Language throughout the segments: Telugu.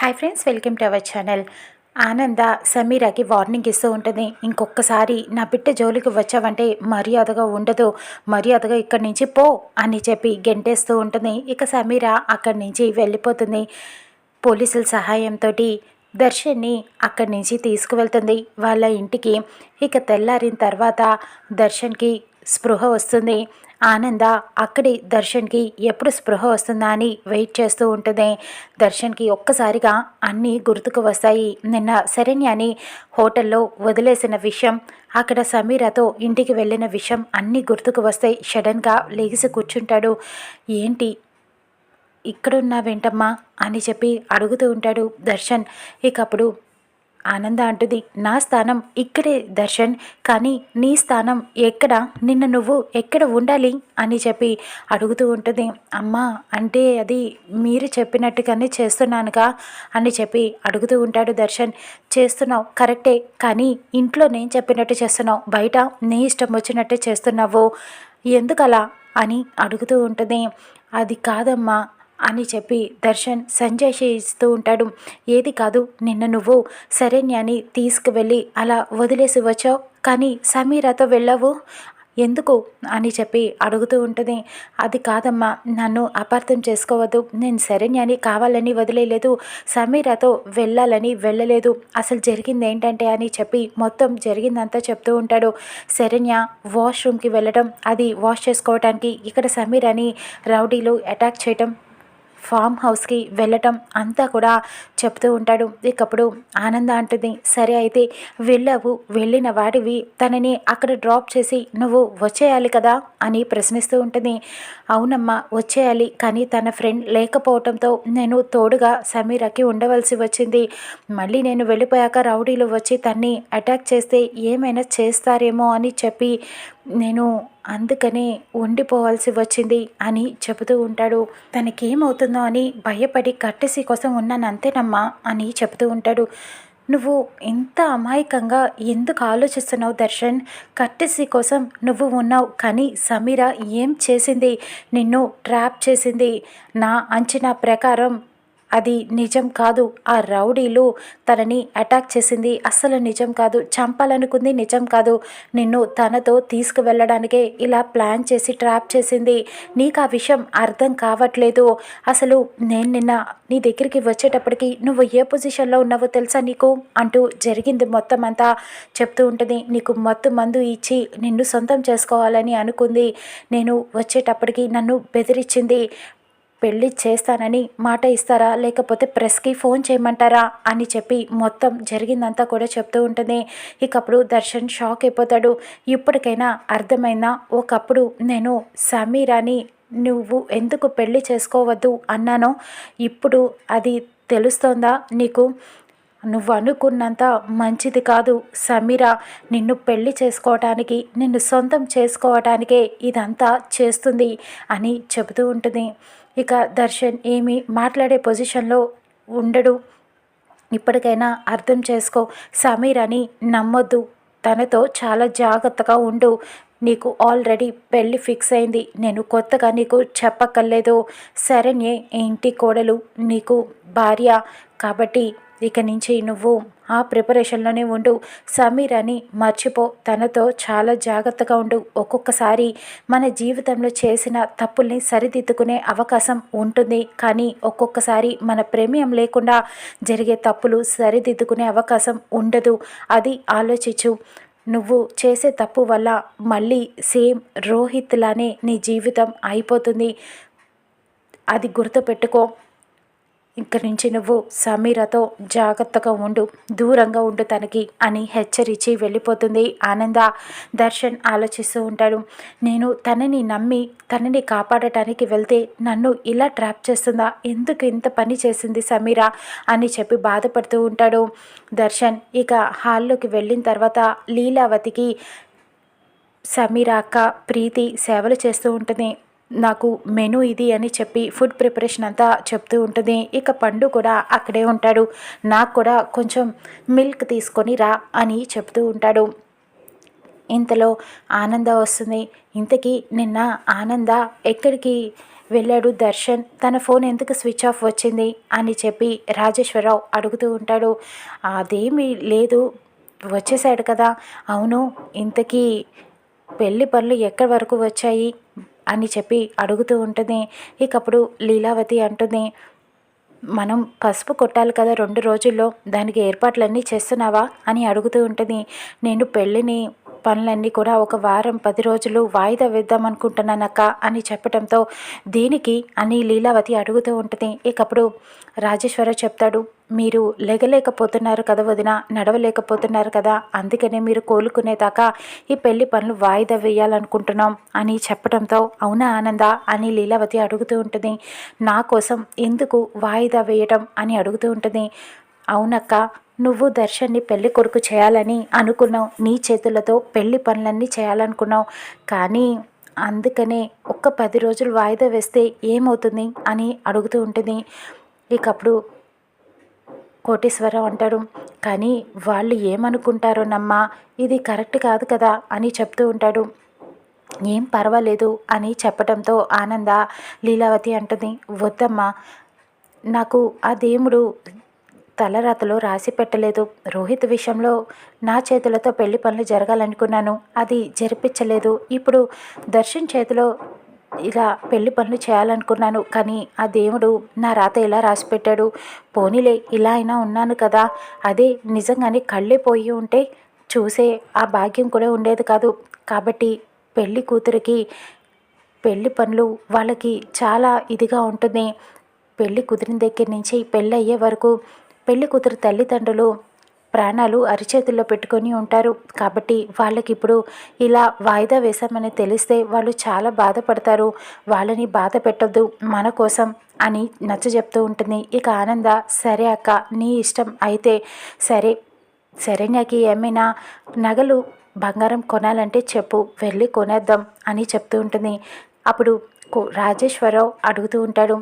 Hi friends welcome to our channel Ananda సమీరాకి warning ఇస్తూ ఉంటుంది. ఇంకొకసారి నా బిడ్డ జోలికి వచ్చావంటే మర్యాదగా ఉండదు. మర్యాదగా ఇక్కడి నుంచి పో అని చెప్పి గెంటేస్తూ ఉంటుంది. ఇక సమీర అక్కడి నుంచి వెళ్ళిపోతుంది. పోలీసుల సహాయంతో దర్శన్ని అక్కడి నుంచి తీసుకువెళ్తుంది. వాళ్ళ ఇంటికి. ఇక తెల్లారిన తర్వాత దర్శన్కి స్పృహ వస్తుంది. ఆనంద అక్కడి దర్శన్కి ఎప్పుడు స్పృహ వస్తుందా అని వెయిట్ చేస్తూ ఉంటుంది దర్శన్కి ఒక్కసారిగా అన్నీ గుర్తుకు వస్తాయి. నిన్న శరణ్యాని హోటల్లో వదిలేసిన విషయం అక్కడ సమీరతో ఇంటికి వెళ్ళిన విషయం అన్నీ గుర్తుకు వస్తాయి. సడన్గా లేగిసి కూర్చుంటాడు. ఏంటి? ఇక్కడున్నావేంటమ్మా? అని చెప్పి అడుగుతూ ఉంటాడు దర్శన్. ఇకప్పుడు ఆనంద అంటుంది నా స్థానం ఇక్కడే దర్శన్. కానీ నీ స్థానం ఎక్కడ? నిన్న నువ్వు ఎక్కడ ఉండాలి? అని చెప్పి అడుగుతూ ఉంటుంది అమ్మా అంటే అది మీరు చెప్పినట్టుగానే చేస్తున్నానుగా అని చెప్పి అడుగుతూ ఉంటాడు దర్శన్. చేస్తున్నావు కరెక్టే. కానీ ఇంట్లో నేను చెప్పినట్టు చేస్తున్నావు. బయట నీ ఇష్టం వచ్చినట్టే చేస్తున్నావు. ఎందుకలా? అని అడుగుతూ ఉంటుంది అది కాదమ్మా. అని చెప్పి దర్శన్ సంజయ్ ఇస్తూ ఉంటాడు. ఏది కాదు నిన్న నువ్వు శరణ్యాన్ని తీసుకువెళ్ళి అలా వదిలేసి వచ్చావు. కానీ సమీరాతో వెళ్ళావు? ఎందుకు? అని చెప్పి అడుగుతూ ఉంటుంది. అది కాదమ్మా నన్ను అపార్థం చేసుకోవద్దు. నేను శరణ్యని కావాలని వదిలేయలేదు సమీరాతో వెళ్ళాలని వెళ్ళలేదు. అసలు జరిగింది ఏంటంటే అని చెప్పి మొత్తం జరిగిందంతా చెప్తూ ఉంటాడు. శరణ్య వాష్రూమ్కి వెళ్ళడం అది వాష్ చేసుకోవడానికి ఇక్కడ సమీర్ అని రౌడీలు అటాక్ చేయటం ఫామ్ హౌస్కి వెళ్ళటం అంతా కూడా చెప్తూ ఉంటాడు. ఇకప్పుడు ఆనంద అంటుంది సరే అయితే వెళ్ళావు వెళ్ళిన వాడివి తనని అక్కడ డ్రాప్ చేసి నువ్వు వచ్చేయాలి కదా? అని ప్రశ్నిస్తూ ఉంటుంది. అవునమ్మా వచ్చేయాలి కానీ తన ఫ్రెండ్ లేకపోవడంతో నేను తోడుగా సమీరాకి ఉండవలసి వచ్చింది. మళ్ళీ నేను వెళ్ళిపోయాక రౌడీలు వచ్చి తన్ని అటాక్ చేస్తే ఏమైనా చేస్తారేమో అని చెప్పి నేను అందుకనే ఉండిపోవాల్సి వచ్చింది అని చెబుతూ ఉంటాడు. తనకేమవుతుందో అని భయపడి కట్టెసి కోసం ఉన్నాను అంతేనమ్మా అని చెబుతూ ఉంటాడు. నువ్వు ఇంత అమాయకంగా ఎందుకు ఆలోచిస్తున్నావు దర్శన్? కట్టెసి కోసం నువ్వు ఉన్నావు కానీ సమీర ఏం చేసింది? నిన్ను ట్రాప్ చేసింది నా అంచనా ప్రకారం అది నిజం కాదు. ఆ రౌడీలు తనని అటాక్ చేసింది అస్సలు నిజం కాదు. చంపాలనుకుంది నిజం కాదు. నిన్ను తనతో తీసుకువెళ్ళడానికే ఇలా ప్లాన్ చేసి ట్రాప్ చేసింది. నీకు ఆ విషయం అర్థం కావట్లేదు. అసలు నేను నిన్న నీ దగ్గరికి వచ్చేటప్పటికి నువ్వు ఏ పొజిషన్లో ఉన్నావో తెలుసా నీకు? అంటూ జరిగింది మొత్తం అంతా. చెప్తూ ఉంటుంది నీకు మొత్తం మందు ఇచ్చి నిన్ను సొంతం చేసుకోవాలని అనుకుంది. నేను వచ్చేటప్పటికి నన్ను బెదిరించింది. పెళ్ళి చేస్తానని మాట ఇస్తారా? లేకపోతే ప్రెస్కి ఫోన్ చేయమంటారా? అని చెప్పి మొత్తం జరిగిందంతా కూడా చెప్తూ ఉంటుంది ఇకప్పుడు దర్శన్ షాక్ అయిపోతాడు. ఇప్పటికైనా అర్థమైనా ఒకప్పుడు నేను సమీరాని నువ్వు ఎందుకు పెళ్ళి చేసుకోవద్దు అన్నానో? ఇప్పుడు అది తెలుస్తోందా నీకు? నువ్వు అనుకున్నంత మంచిది కాదు. సమీర నిన్ను పెళ్ళి చేసుకోవటానికి నిన్ను సొంతం చేసుకోవటానికే ఇదంతా చేస్తుంది అని చెబుతూ ఉంటుంది. ఇక దర్శన్ ఏమి మాట్లాడే పొజిషన్లో ఉండడు. ఇప్పటికైనా అర్థం చేసుకో సమీర్ అని నమ్మొద్దు. తనతో చాలా జాగ్రత్తగా ఉండు. నీకు ఆల్రెడీ పెళ్ళి ఫిక్స్ అయింది. నేను కొత్తగా నీకు చెప్పక్కర్లేదు. శరణ్యే ఇంటి కోడలు? నీకు భార్య కాబట్టి ఇక నుంచి నువ్వు ఆ ప్రిపరేషన్లోనే ఉండు. సమీర్ అని మర్చిపో. తనతో చాలా జాగ్రత్తగా ఉండు. ఒక్కొక్కసారి మన జీవితంలో చేసిన తప్పుల్ని సరిదిద్దుకునే అవకాశం ఉంటుంది. కానీ ఒక్కొక్కసారి మన ప్రేమియం లేకుండా జరిగే తప్పులు సరిదిద్దుకునే అవకాశం ఉండదు. అది ఆలోచించు. నువ్వు చేసే తప్పు వల్ల మళ్ళీ సేమ్ రోహిత్ లానే నీ జీవితం అయిపోతుంది. అది గుర్తుపెట్టుకో. ఇక్కడి నుంచి నువ్వు సమీరతో జాగ్రత్తగా ఉండు దూరంగా ఉండు తనకి అని హెచ్చరించి వెళ్ళిపోతుంది ఆనంద. దర్శన్ ఆలోచిస్తూ ఉంటాడు. నేను తనని నమ్మి తనని కాపాడటానికి వెళ్తే నన్ను ఇలా ట్రాప్ చేస్తుందా? ఎందుకు ఇంత పని చేసింది సమీర? అని చెప్పి బాధపడుతూ ఉంటాడు. దర్శన్ ఇక హాల్లోకి వెళ్ళిన తర్వాత లీలావతికి సమీర అక్క ప్రీతి సేవలు చేస్తూ ఉంటుంది. నాకు మెను ఇది అని చెప్పి ఫుడ్ ప్రిపరేషన్ అంతా చెప్తూ ఉంటుంది. ఇక పండు కూడా అక్కడే ఉంటాడు. నాకు కూడా కొంచెం మిల్క్ తీసుకొని రా అని చెప్తూ ఉంటాడు. ఇంతలో ఆనంద వస్తుంది. ఇంతకీ నిన్న ఆనంద ఎక్కడికి వెళ్ళాడు? దర్శన్ తన ఫోన్ ఎందుకు స్విచ్ ఆఫ్ వచ్చింది? అని చెప్పి రాజేశ్వరరావు అడుగుతూ ఉంటాడు. అదేమీ లేదు. వచ్చేసాడు కదా. అవును ఇంతకీ పెళ్ళి పనులు ఎక్కడి వరకు వచ్చాయి? అని చెప్పి అడుగుతూ ఉంటుంది. ఇకప్పుడు లీలావతి అంటుంది మనం పసుపు కొట్టాలి కదా రెండు రోజుల్లో దానికి ఏర్పాట్లన్నీ చేస్తున్నావా? అని అడుగుతూ ఉంటుంది. నేను పెళ్ళిని పనులన్నీ కూడా ఒక వారం పది రోజులు వాయిదా వేద్దాం అనుకుంటున్నానక్క అని చెప్పడంతో దీనికి అని లీలావతి అడుగుతూ ఉంటుంది. ఇకప్పుడు రాజేశ్వర చెప్తాడు మీరు లెగలేకపోతున్నారు కదా వదిన నడవలేకపోతున్నారు కదా అందుకనే మీరు కోలుకునేదాకా ఈ పెళ్ళి పనులు వాయిదా వేయాలనుకుంటున్నాం అని చెప్పడంతో అవునా ఆనంద అని లీలావతి అడుగుతూ ఉంటుంది. నా కోసం ఎందుకు వాయిదా వేయటం అని అడుగుతూ ఉంటుంది. అవునక్క నువ్వు దర్శన్ని పెళ్ళి కొడుకు చేయాలని అనుకున్నావు. నీ చేతులతో పెళ్ళి పనులన్నీ చేయాలనుకున్నావు. కానీ అందుకనే ఒక్క పది రోజులు వాయిదా వేస్తే ఏమవుతుంది అని అడుగుతూ ఉంటుంది. ఇకప్పుడు కోటేశ్వరరావు అంటాడు. కానీ వాళ్ళు ఏమనుకుంటారోనమ్మా ఇది కరెక్ట్ కాదు కదా అని చెప్తూ ఉంటాడు. ఏం పర్వాలేదు అని చెప్పడంతో ఆనంద లీలావతి అంటుంది. వద్దమ్మా నాకు ఆ దేవుడు తలరాతలో రాసి పెట్టలేదు. రోహిత్ విషయంలో నా చేతులతో పెళ్ళి పనులు జరగాలనుకున్నాను. అది జరిపించలేదు. ఇప్పుడు దర్శన్ చేతిలో ఇలా పెళ్ళి పనులు చేయాలనుకున్నాను కానీ ఆ దేవుడు నా రాత ఎలా రాసి పెట్టాడు పోనీలే ఇలా అయినా ఉన్నాను కదా. అదే నిజంగానే కళ్ళే పోయి ఉంటే చూసే ఆ భాగ్యం కూడా ఉండేది కాదు. కాబట్టి పెళ్ళి కూతురికి పెళ్ళి పనులు వాళ్ళకి చాలా ఇదిగా ఉంటుంది పెళ్ళి కుదిరిన దగ్గర నుంచి? పెళ్ళి అయ్యే వరకు పెళ్ళి కూతురు తల్లిదండ్రులు ప్రాణాలు అరిచేతుల్లో పెట్టుకొని ఉంటారు. కాబట్టి వాళ్ళకి ఇప్పుడు ఇలా వాయిదా వేశామని తెలిస్తే వాళ్ళు చాలా బాధపడతారు. వాళ్ళని బాధ పెట్టొద్దు మన కోసం అని నచ్చ చెప్తూ ఉంటుంది. ఇక ఆనంద సరే అక్క నీ ఇష్టం అయితే సరే శరణ్యకి ఏమైనా నగలు బంగారం కొనాలంటే చెప్పు వెళ్ళి కొనేద్దాం అని చెప్తూ ఉంటుంది. అప్పుడు రాజేశ్వరరావు అడుగుతూ ఉంటాడు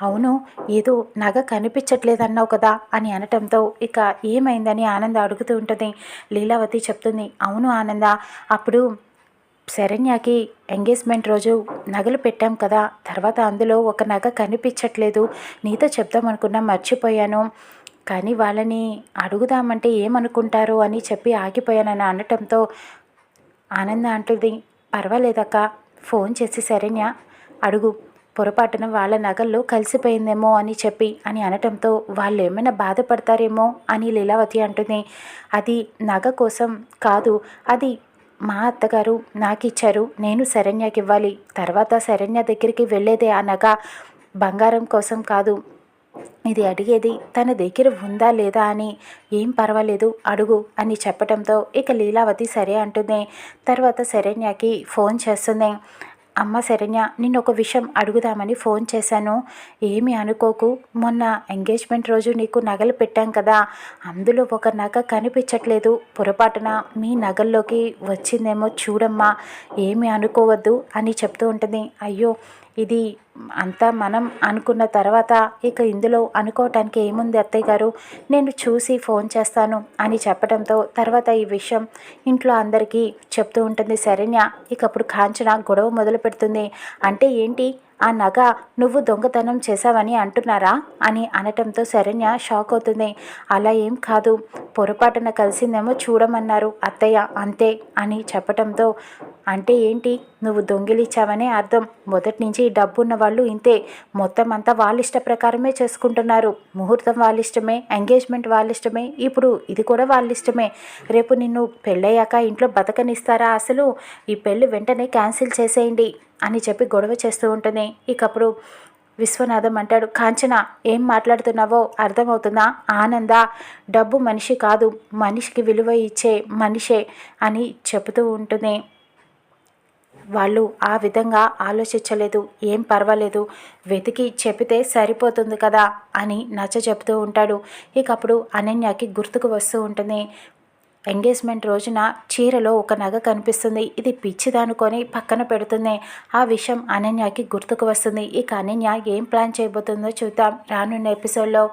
అవును ఏదో నగ కనిపించట్లేదన్నావు కదా అని అనటంతో ఇక ఏమైందని ఆనంద అడుగుతూ ఉంటుంది. లీలావతి చెప్తుంది అవును ఆనంద అప్పుడు శరణ్యకి ఎంగేజ్మెంట్ రోజు నగలు పెట్టాం కదా తర్వాత అందులో ఒక నగ కనిపించట్లేదు నీతో చెప్దామనుకున్నా మర్చిపోయాను కానీ వాళ్ళని అడుగుదామంటే ఏమనుకుంటారు అని చెప్పి ఆగిపోయానని అనటంతో ఆనంద అంటుంది పర్వాలేదక్క ఫోన్ చేసి శరణ్య అడుగు పొరపాటున వాళ్ళ నగల్లో కలిసిపోయిందేమో అని చెప్పి అని అనటంతో వాళ్ళు ఏమైనా బాధపడతారేమో అని లీలావతి అంటుంది. అది నగ కోసం కాదు అది మా అత్తగారు నాకు ఇచ్చారు నేను శరణ్యకి ఇవ్వాలి. తర్వాత శరణ్య దగ్గరికి వెళ్ళేదే ఆ నగ. బంగారం కోసం కాదు ఇది అడిగేది తన దగ్గర ఉందా లేదా అని. ఏం పర్వాలేదు అడుగు అని చెప్పడంతో ఇక లీలావతి సరే అంటుంది. తర్వాత శరణ్యకి ఫోన్ చేస్తుంది. అమ్మ శరణ్య నిన్న ఒక విషయం అడుగుదామని ఫోన్ చేశాను. ఏమి అనుకోకు. మొన్న ఎంగేజ్మెంట్ రోజు నీకు నగలు పెట్టాం కదా. అందులో ఒక నగ కనిపించట్లేదు. పొరపాటున మీ నగల్లోకి వచ్చిందేమో చూడమ్మా. ఏమి అనుకోవద్దు అని చెప్తూ ఉంటుంది. అయ్యో ఇది అంతా మనం అనుకున్న తర్వాత ఇక ఇందులో అనుకోవటానికి ఏముంది అత్తయ్య గారు? నేను చూసి ఫోన్ చేస్తాను అని చెప్పడంతో తర్వాత ఈ విషయం ఇంట్లో అందరికీ చెప్తూ ఉంటుంది శరణ్య. ఇక అప్పుడు కాంచన గొడవ మొదలు పెడుతుంది. అంటే ఏంటి? ఆ నగ నువ్వు దొంగతనం చేశావని అంటున్నారా? అని అనటంతో శరణ్య షాక్ అవుతుంది. అలా ఏం కాదు. పొరపాటున కలిసిందేమో చూడమన్నారు అత్తయ్య. అంతే అని చెప్పటంతో అంటే ఏంటి? నువ్వు దొంగిలిచ్చావనే అర్థం. మొదటి నుంచి డబ్బున్న వాళ్ళు ఇంతే. మొత్తం అంతా వాళ్ళ ఇష్ట ప్రకారమే చేసుకుంటున్నారు. ముహూర్తం వాళ్ళ ఇష్టమే ఎంగేజ్మెంట్ వాళ్ళ ఇష్టమే ఇప్పుడు ఇది కూడా వాళ్ళ ఇష్టమే రేపు నిన్ను పెళ్ళయ్యాక ఇంట్లో బతకనిస్తారా అసలు? ఈ పెళ్ళి వెంటనే క్యాన్సిల్ చేసేయండి అని చెప్పి గొడవ చేస్తూ ఉంటుంది ఇకప్పుడు విశ్వనాథం అంటాడు కాంచన ఏం మాట్లాడుతున్నావో? అర్థమవుతుందా? ఆనంద? డబ్బు మనిషి కాదు. మనిషికి విలువ ఇచ్చే మనిషే అని చెబుతూ ఉంటుంది వాళ్ళు ఆ విధంగా ఆలోచించలేదు ఏం పర్వాలేదు వెతికి చెబితే సరిపోతుంది కదా అని నచ్చ చెబుతూ ఉంటాడు. ఇక అప్పుడు అనన్యకి గుర్తుకు వస్తూ ఉంటుంది. ఎంగేజ్మెంట్ రోజున చీరలో ఒక నగ కనిపిస్తుంది. ఇది పిచ్చిదనుకొని పక్కన పెడుతుంది. ఆ విషయం అనన్యకి గుర్తుకు వస్తుంది. ఇక అనన్య ఏం ప్లాన్ చేయబోతుందో చూద్దాం రానున్న ఎపిసోడ్లో.